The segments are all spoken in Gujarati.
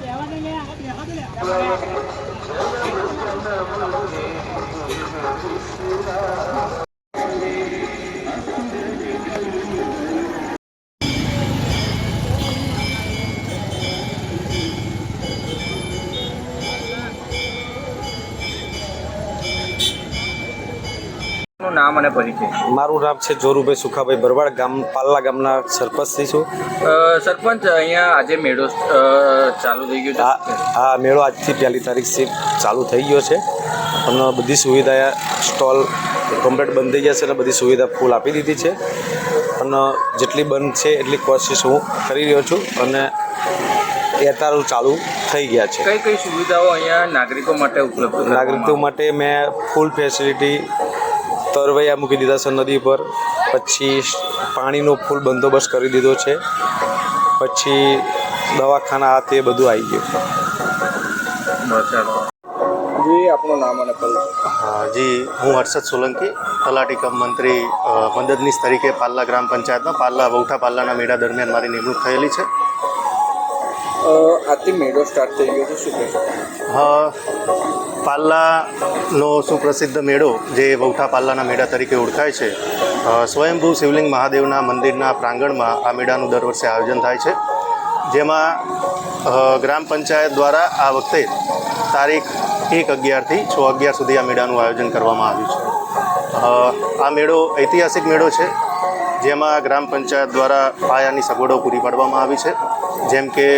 เดี๋ยววัน નામ અને પરિચય? મારું નામ છે જોરુભાઈ સુખાભાઈ બરવાડ ગામ પાલ્લા ગામના સરપંચથી છું. સરપંચ અહીંયા આજે મેળો ચાલુ થઈ ગયો છે? હા મેળો આજથી પહેલી તારીખથી ચાલુ થઈ ગયો છે. અને બધી સુવિધા સ્ટોલ કમ્પ્લેટ બંધ થઈ ગયા છે અને બધી સુવિધા ફૂલ આપી દીધી છે. અને જેટલી બંધ છે એટલી કોશિશ હું કરી રહ્યો છું અને અત્યારે ચાલુ થઈ ગયા છે. કઈ કઈ સુવિધાઓ અહીંયા નાગરિકો માટે ઉપલબ્ધ નાગરિકો માટે મેં ફૂલ ફેસિલિટી તરવૈયા મૂકી દીધા છે નદી પર. પછી પાણીનો ફૂલ બંદોબસ્ત કરી દીધો છે. પછી દવાખાના આ તે બધું આવી ગયું. જી આપણું નામ અને હા જી હું હર્ષદ સોલંકી તલાટી કમ મંત્રી મદદનીશ તરીકે પાલ્લા ગ્રામ પંચાયતમાં પાલ્લા વૌઠા પાલ્લાના મેળા દરમિયાન મારી નિમણૂક થયેલી છે. આજથી મેળો સ્ટાર્ટ થઈ ગયો છે શું કહેશો? અ, પાલ્લાનો સુપ્રસિદ્ધ મેળો જે વૌઠા પાલ્લાના મેળા તરીકે ઓળખાય છે સ્વયંભૂ શિવલિંગ મહાદેવના મંદિરના પ્રાંગણમાં આ મેળાનું દર વર્ષે આયોજન થાય છે. જેમાં ગ્રામ પંચાયત દ્વારા આ વખતે તારીખ એક અગિયારથી છ અગિયાર સુધી આ મેળાનું આયોજન કરવામાં આવ્યું છે. આ મેળો ઐતિહાસિક મેળો છે, જેમાં ગ્રામ પંચાયત દ્વારા પાયાની સગવડો પૂરી પાડવામાં આવી છે. જેમ કે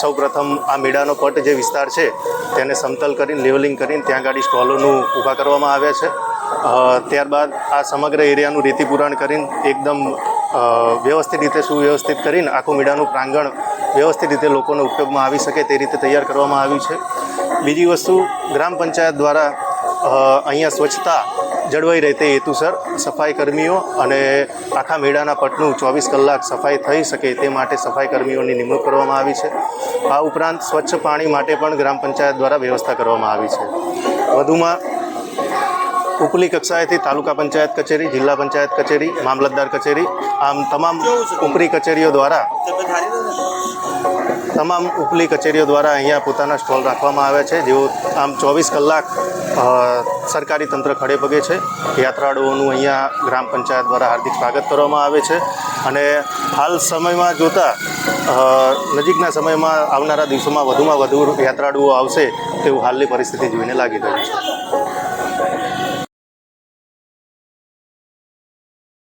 સૌપ્રથમ આ મેળાનો પટ જે વિસ્તાર છે, તેને સમતલ કરીને, લેવલિંગ કરીને ત્યાં ગાડી સ્ટોલોનું ઊભા કરવામાં આવ્યા છે. ત્યારબાદ આ સમગ્ર એરિયાનું રેતી પુરાણ કરીને એકદમ વ્યવસ્થિત રીતે સુવ્યવસ્થિત કરીને આખું મેળાનું પ્રાંગણ વ્યવસ્થિત રીતે લોકોને ઉપયોગમાં આવી શકે તે રીતે તૈયાર કરવામાં આવ્યું છે. બીજી વસ્તુ, ગ્રામ પંચાયત દ્વારા અહીંયા સ્વચ્છતા જળવાઈ રહે તે હેતુસર સફાઈ કર્મીઓ અને આખા મેળાના પટનું ચોવીસ કલાક સફાઈ થઈ શકે તે માટે સફાઈ કર્મીઓની નિમણૂક કરવામાં આવી છે. આ ઉપરાંત સ્વચ્છ પાણી માટે પણ ગ્રામ પંચાયત દ્વારા વ્યવસ્થા કરવામાં આવી છે. વધુમાં ઉપલી કક્ષાએથી તાલુકા પંચાયત કચેરી, જિલ્લા પંચાયત કચેરી, મામલતદાર કચેરી, આમ તમામ ઉપરી કચેરીઓ દ્વારા તમામ ઉપલી કચેરીઓ દ્વારા અહીંયા પોતાના સ્ટોલ રાખવામાં આવ્યા છે, જેઓ આમ ચોવીસ કલાક સરકારી તંત્ર ખડે પગે છે. યાત્રાળુઓનું અહીંયા ગ્રામ પંચાયત દ્વારા હાર્દિક સ્વાગત કરવામાં આવે છે. અને હાલ સમયમાં જોતાં નજીકના સમયમાં આવનારા દિવસોમાં વધુમાં વધુ યાત્રાળુઓ આવશે તેવું હાલની પરિસ્થિતિ જોઈને લાગી રહ્યું છે.